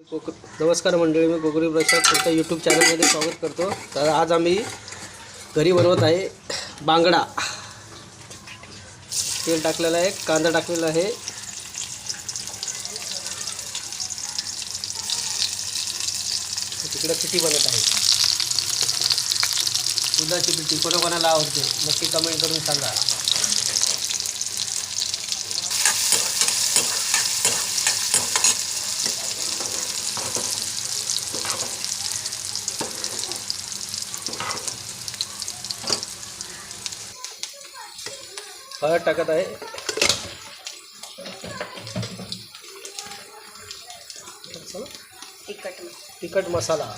कोक नमस्कार मंडळी मी गोगरी प्रसाद तुमच्या यूट्यूब चॅनलमध्ये स्वागत करतो. तर आज आम्ही घरी बनवत आहे बांगडा. तेल टाकलेलं आहे कांदा टाकलेला आहे. तिकडं पिठी बनत आहे. दुधाची पिठी कोणाकोणाला आवडते नक्की कमेंट करून सांगा. हळद टाकत आहे. तिखट तिखट मसाला.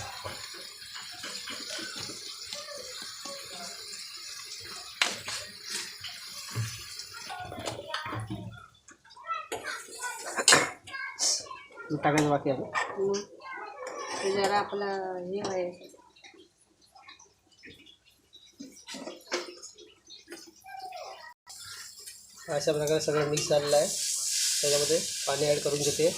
टाकायचं बाकी आहे जरा आपलं हे अशा प्रकारे सगळं मिक्स झालेलं आहे. त्याच्यामध्ये पाणी ॲड करून घेते.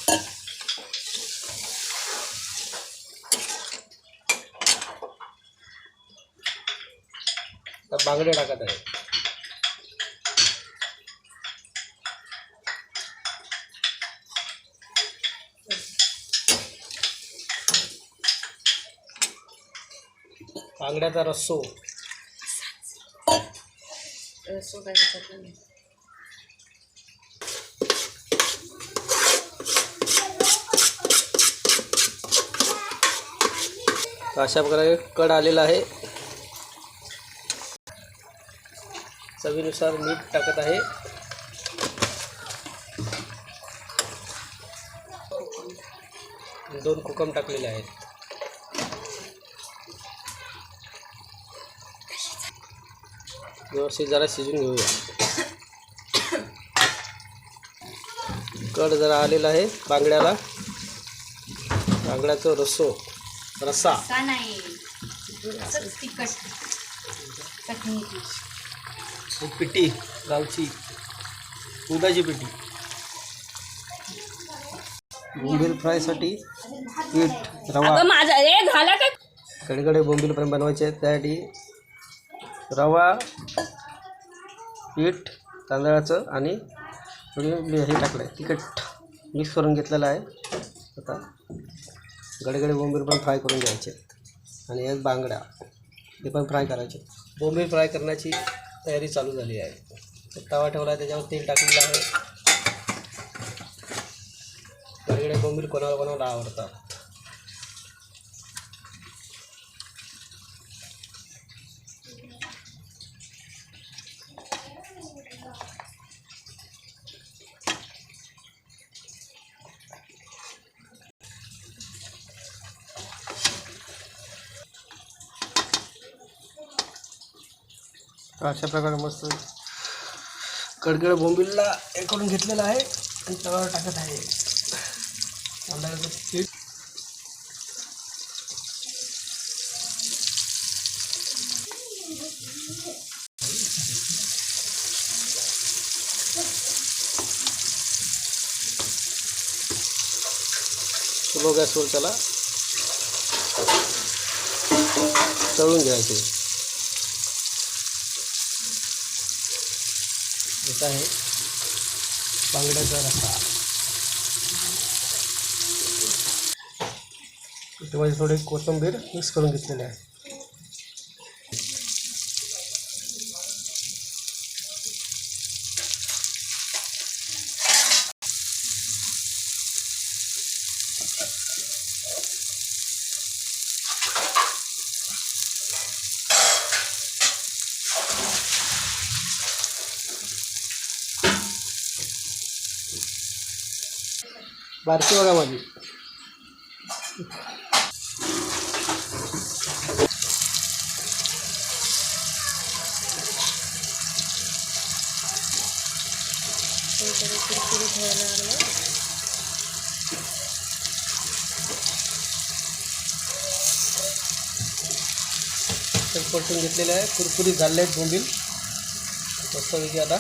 बांगडे टाकत आहे. बांगड्याचा रस्सो. रस्सो काय ह्याच्यात नाही. तर अशा प्रकारे कड आलेला आहे. चवीनुसार मीठ टाकत आहे. दोन कोकम टाकलेले आहेत. व्यवस्थित जरा शिजून घेऊया. कड जरा आलेला आहे बांगड्याला. बांगड्याचं रस्सो रस्सा. का नाही. असंच तिखट. चटणी. एक पिठी गावची. दुधाची पिठी बोंबील फ्रायसाठी पीठ रवा. अगं माझा ए झाला का? कडकडे बोंबील पण बनवायचे आहेत त्यासाठी. रवा पीठ तांदळाचं आणि थोडी हे टाकलं आहे तिखट मिक्स करून घेतलेलं आहे. आता गडगडे बोंबील पण फ्राय करून घ्यायचे. आणि एक बांगड्या हे पण फ्राय करायचे. बोंबील फ्राय करण्याची तयारी चालू झाली आहे. तर तवा ठेवला आहे त्याच्यावर तेल टाकलेलं आहे. गडगडे बोंबील कोणाला कोणाला आवडतात? अशा प्रकारे मस्त कडकड बोंबिलला हे करून घेतलेलं आहे आणि तव्यावर टाकत आहे. तांदळाचं पीठ स्लो गॅसवर त्याला तळून घ्यायचे. येत आहे. बांगड्याचा रस्सा त्यामध्ये थोडे कोथिंबीर मिक्स करून घेतलेले आहे. बारशी बघा माझी. काहीतरी घेतलेले आहे. कुरकुरीत झाले आहेत बोंबील मस्तपैकी आता.